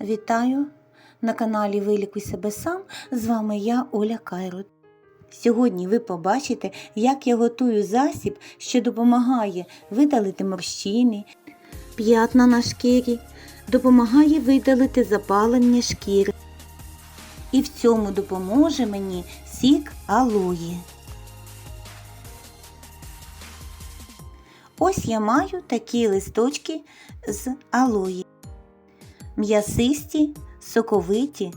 Вітаю на каналі Вилікуй себе сам. З вами я, Оля Кайрот. Сьогодні ви побачите, як я готую засіб, що допомагає видалити морщини, п'ятна на шкірі, допомагає видалити запалення шкіри. І в цьому допоможе мені сік алої. Ось я маю такі листочки з алої. М'ясисті, соковиті.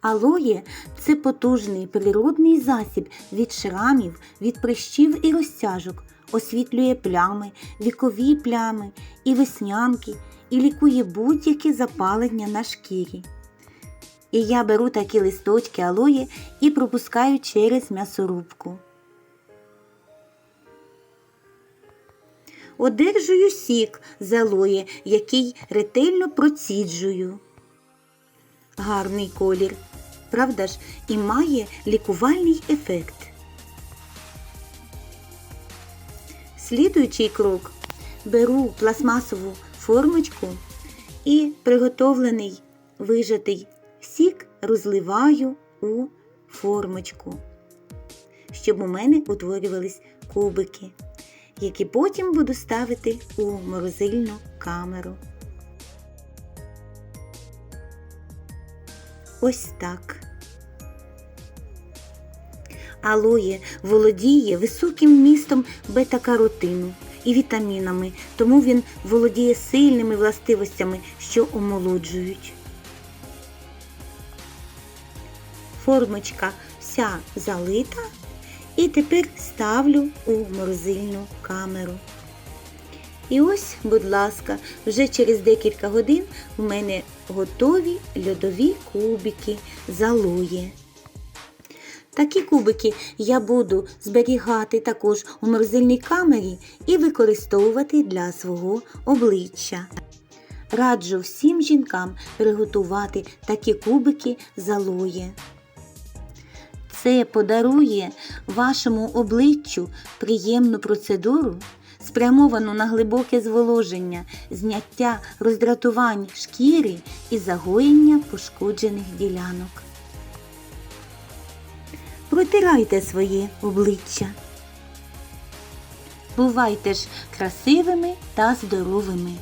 Алоє це потужний природний засіб від шрамів, від прищів і розтяжок, освітлює плями, вікові плями і веснянки і лікує будь-яке запалення на шкірі. І я беру такі листочки алої і пропускаю через м'ясорубку. Одержую сік з алої, який ретельно проціджую. Гарний колір, правда ж, і має лікувальний ефект. Слідуючий крок беру пластмасову формочку і приготовлений вижатий сік розливаю у формочку, щоб у мене утворювались кубики які потім буду ставити у морозильну камеру. Ось так. Алоє володіє високим містом бета-каротину і вітамінами, тому він володіє сильними властивостями, що омолоджують. Формочка вся залита. І тепер ставлю у морозильну камеру. І ось, будь ласка, вже через декілька годин у мене готові льодові кубики з алої. Такі кубики я буду зберігати також у морозильній камері і використовувати для свого обличчя. Раджу всім жінкам приготувати такі кубики з алої. Це подарує вашому обличчю приємну процедуру, спрямовану на глибоке зволоження, зняття роздратувань шкіри і загоєння пошкоджених ділянок. Протирайте своє обличчя. Бувайте ж красивими та здоровими!